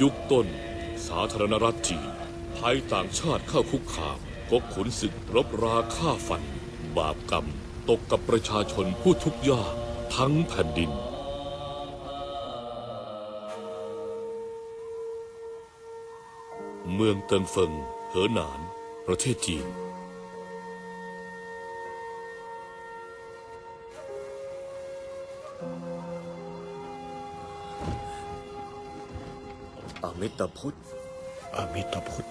ยุคต้น สาธารณรัฐจีนภัยต่างชาติเข้าคุกคามกกขุนศึกรบราฆ่าฟัน บาปกรรม ตกกับประชาชนผู้ทุกข์ยากทั้งแผ่นดิน เมืองเติงเฟิงเหอหนาน ประเทศจีน ตรพุทธอมิตรพุทธ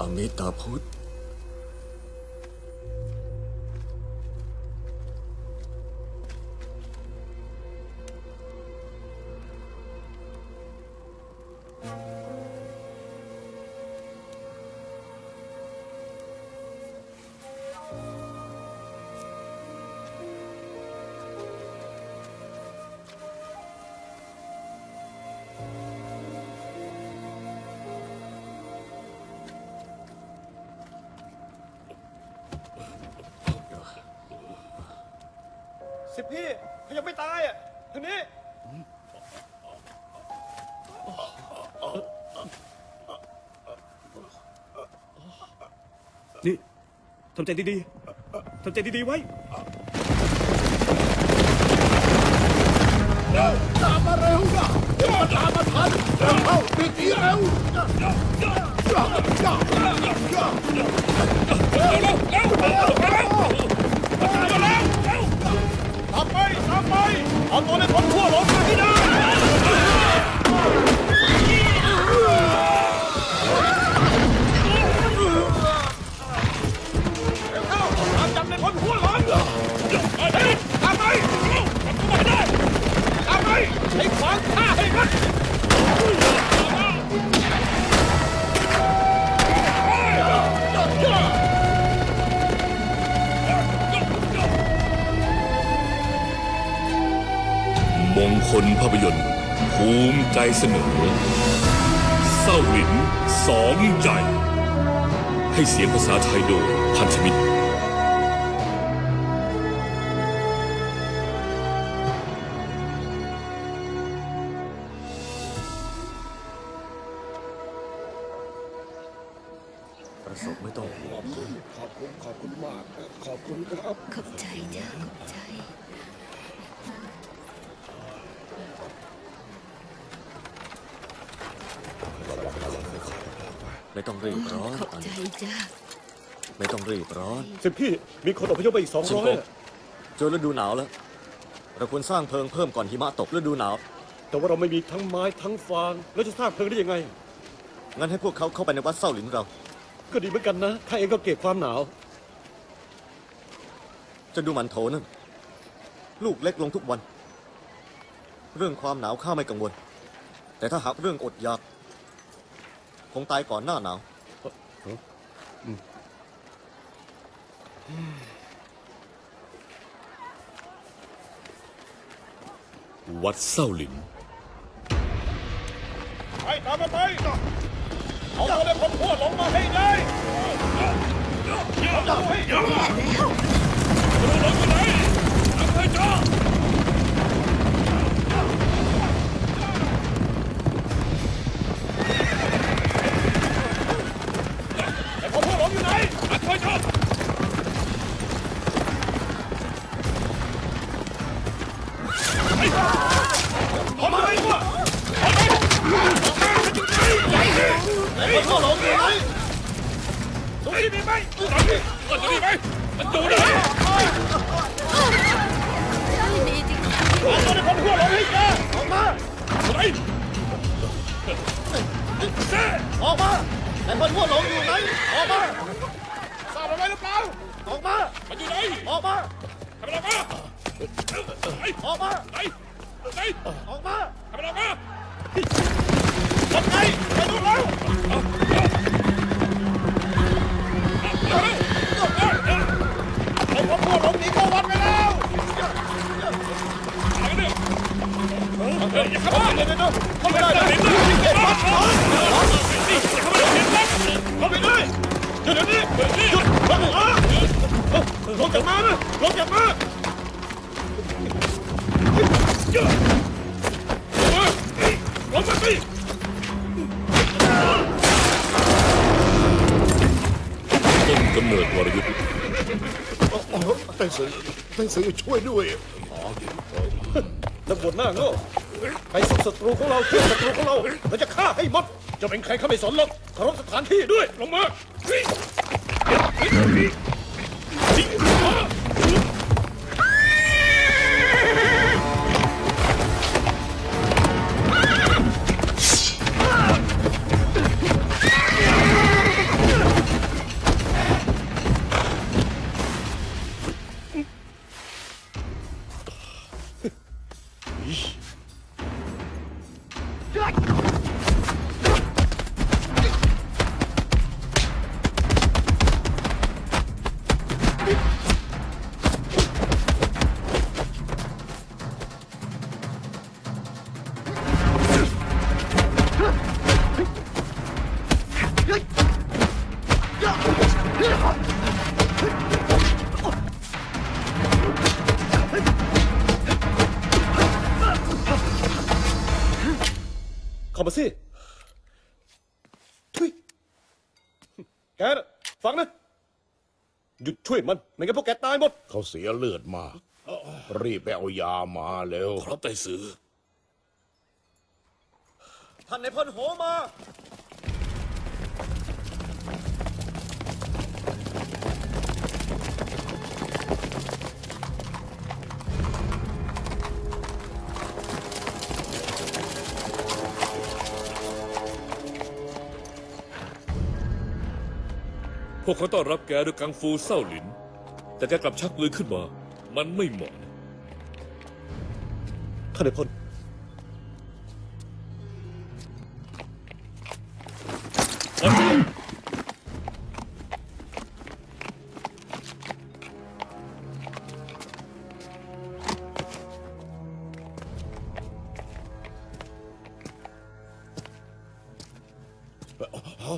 อมิตรพุทธ สิบพี่เขายังไม่ตายอะทางนี้นี่ทำใจดีๆทำใจดีๆไว้ตามไป ตามไปเอาตัวในคนทั่วหลงมาให้ได้ เสนอเศร้าหลินสองใหญ่ ให้เสียงภาษาไทยโดยพันธมิตร ไม่ต้องรีบร้อนขอบใจจ้าไม่ต้องรีบร้อนสิบพี่ มีคนอพยพไปอีกสองชิงร้อยโกงเจอฤดูหนาวแล้ว เราควรสร้างเพลิงเพิ่มก่อนหิมะตกฤดูหนาว แต่ว่าเราไม่มีทั้งไม้ทั้งฟาง แล้วจะสร้างเพลิงได้ยังไง งั้นให้พวกเขาเข้าไปในวัดเศร้าหลินเรา ก็ดีเหมือนกันนะข้าเองก็เก็บความหนาว จะดูหมันโถนั่น ลูกเล็กลงทุกวัน เรื่องความหนาวข้าไม่กังวล แต่ถ้าหากเรื่องอดอยาก คงตายก่อนหน้าหนาววัดเศร้าหลิน ไปตามมาไป เอาตัวในคนทั่วหลงมาให้ได้เอาตัวให้ได้ตัวหลง มันดูได้ไม่มีจริงเอาตัวในคนหัวหลงให้แกออกมาไหนเซ่ออกมาไอ้คนหัวหลงอยู่ไหนออกมาทราบอะไรหรือเปล่าออกมามันอยู่ไหนออกมาทำไมออกมาออกมาไหนไหนออกมาทำไมออกมาคนไหนไปดูแล้วำเนิดวรยุทธ์ไต้สือไต้สือช่วยด้วยนักบวจหน้าโง่ไปสู้ศัตรูของเราเพื่อศัตรูของเราเราจะฆ่าให้หมด จะเป็นใครข้าไม่สนหรอกเคารพสถานที่ด้วย ลงมา ช่วยมัน ไม่งั้นพวกแกตายหมด เขาเสียเลือดมากรีบไปเอายามาเร็ว ครับไต้สือ ท่านในายพลโหมา พวกเขาต้อนรับแกด้วยกังฟูเศร้าหลิน แต่แกกลับชักปืนขึ้นมา มันไม่เหมาะนะท่านในายพล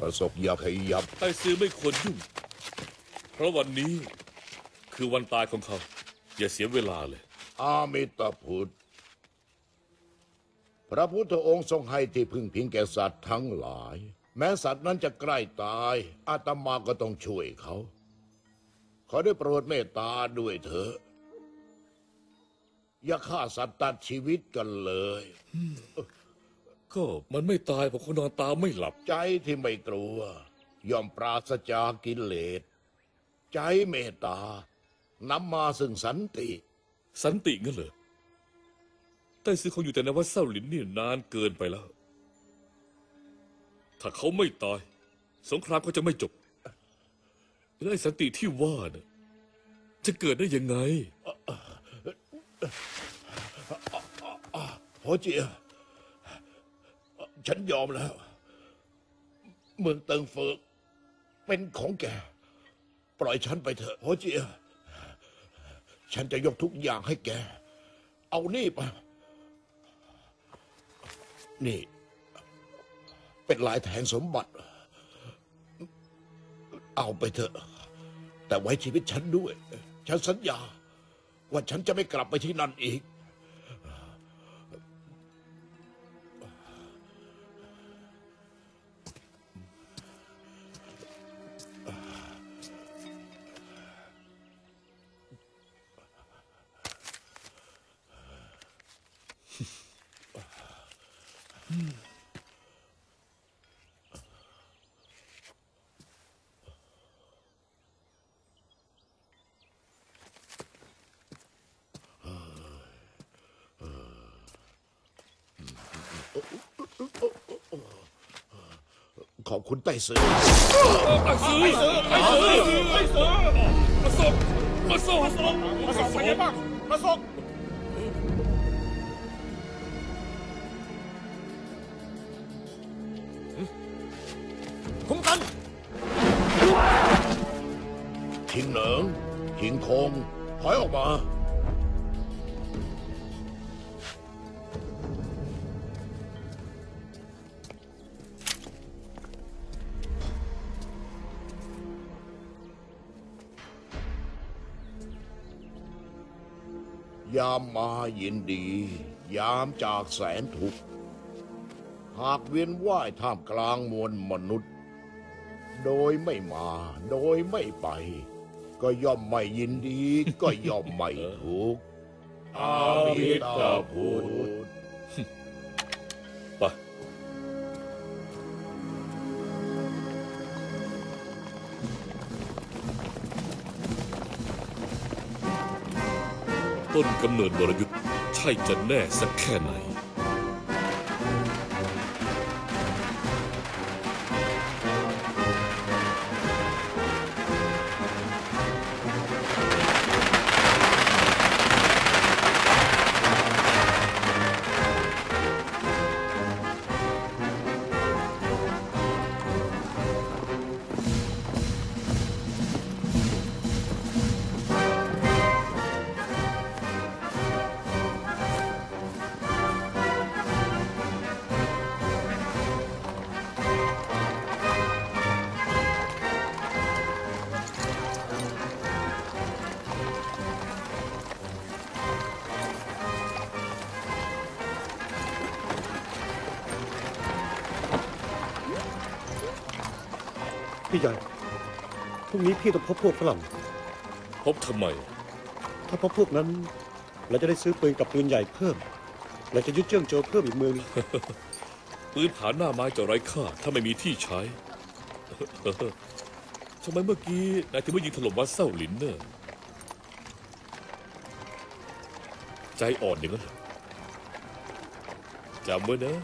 ประสบอย่าขยับไต้ซือไม่ควรยุ่ง เพราะวันนี้ คือวันตายของเขา อย่าเสียเวลาเลย อามิตาพุทธ พระพุทธองค์ทรงให้ที่พึ่งพิงแก่สัตว์ทั้งหลาย แม้สัตว์นั้นจะใกล้ตาย อาตมาก็ต้องช่วยเขา ขอได้โปรดเมตตาด้วยเถอะ อย่าฆ่าสัตว์ตัดชีวิตกันเลย ก็มันไม่ตายเพราะเขานอนตาไม่หลับ ใจที่ไม่กลัว ย่อมปราศจากกิเลส ใจเมตตา นำมาซึ่งสันติ สันติงั้นเหรอไต้ซือคงอยู่แต่ในวัดเศร้าหลินนี่นานเกินไปแล้ว ถ้าเขาไม่ตาย สงครามก็จะไม่จบแล้วไอ้สันติที่ว่าน่ะจะเกิดได้ยังไงโฮเจีย ฉันยอมแล้ว เมืองเติงเฟิกเป็นของแก ปล่อยฉันไปเถอะโฮเจีย ฉันจะยกทุกอย่างให้แก เอานี่ไปนี่ เป็นหลายแทนสมบัติ เอาไปเถอะ แต่ไว้ชีวิตฉันด้วย ฉันสัญญา ว่าฉันจะไม่กลับไปที่นั่นอีก ขอบคุณไต้ซือไต้ซือไต้ซือไต้ซือมาส่งมาส่งมาส่งมาส่งเป็นไงบ้างมาส่ง ง ถอยออกมา ยามมายินดี ยามจากแสนทุกข์ หากเวียนว่ายท่ามกลางมวลมนุษย์ โดยไม่มา โดยไม่ไป ก็ย่อมไม่ยินดี ก็ย่อมไม่ทุกข์อามิตาพุทธไปต้นกำเนิดวรยุทธ์ใช่จะแน่สักแค่ไหน พี่ใหญ่ พรุ่งนี้พี่ต้องพบพวกฝรั่ง พบทำไม ถ้าพบพวกนั้น เราจะได้ซื้อปืนกับปืนใหญ่เพิ่ม เราจะยึดเจิ้งโจวเพิ่มอีกเมืองหนึ่งปืนผาหน้าไม้จะไร้ค่า ถ้าไม่มีที่ใช้ ทำไมเมื่อกี้นายถึงไม่ยิงถล่มวัดเส้าหลินเนอะใจอ่อนอย่างนั้นเหรอจำไว้นะ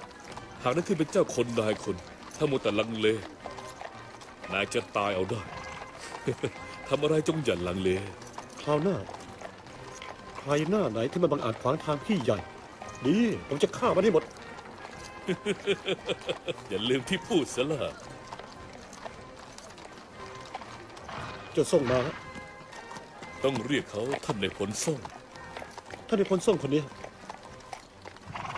หากได้ขึ้นเป็นเจ้าคนนายคน ถ้ามัวแต่ลังเล นายจะตายเอาได้ ทำอะไรจงอย่าลังเล คราวหน้า ใครหน้าไหนที่มันบังอาจขวางทางพี่ใหญ่ ดีผมจะฆ่ามันให้หมด อย่าลืมที่พูดซะละเจะส่งมาแล้วต้องเรียกเขาท่านในผลส่ง ท่านในพลส่งคนนี้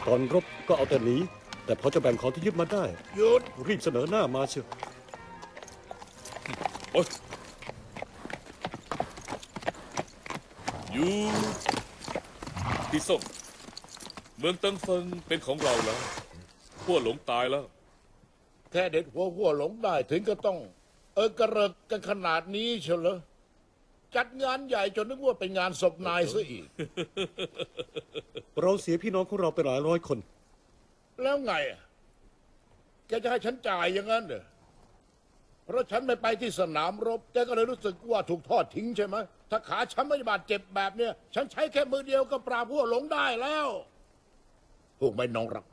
ตอนรบก็เอาแต่หนีแต่พอจะแบ่งของที่ยึดมาได้ หยุด รีบเสนอหน้ามาเชียวโอ๊ยอยู่พี่ส้มเมืองเตังเฟิงเป็นของเราแล้วพวกหลงตายแล้ว แค่เด็ดหัวหัวหลงได้ถึงก็ต้อง เออกระเริกกันขนาดนี้เชียวเหรอจัดงานใหญ่จนนึกว่าเป็นงานศพนายซะอีก เราเสียพี่น้องของเราไปหลายร้อยคน แล้วไงอะแกจะให้ฉันจ่ายอย่างนั้นเหรอ เพราะฉันไม่ไปที่สนามรบ แกก็เลยรู้สึกว่าถูกทอดทิ้งใช่ไหม ถ้าขาฉันไม่บาดเจ็บแบบเนี้ย ฉันใช้แค่มือเดียวก็ปราบพวกหลงได้แล้ว พวกไม่น้องรัก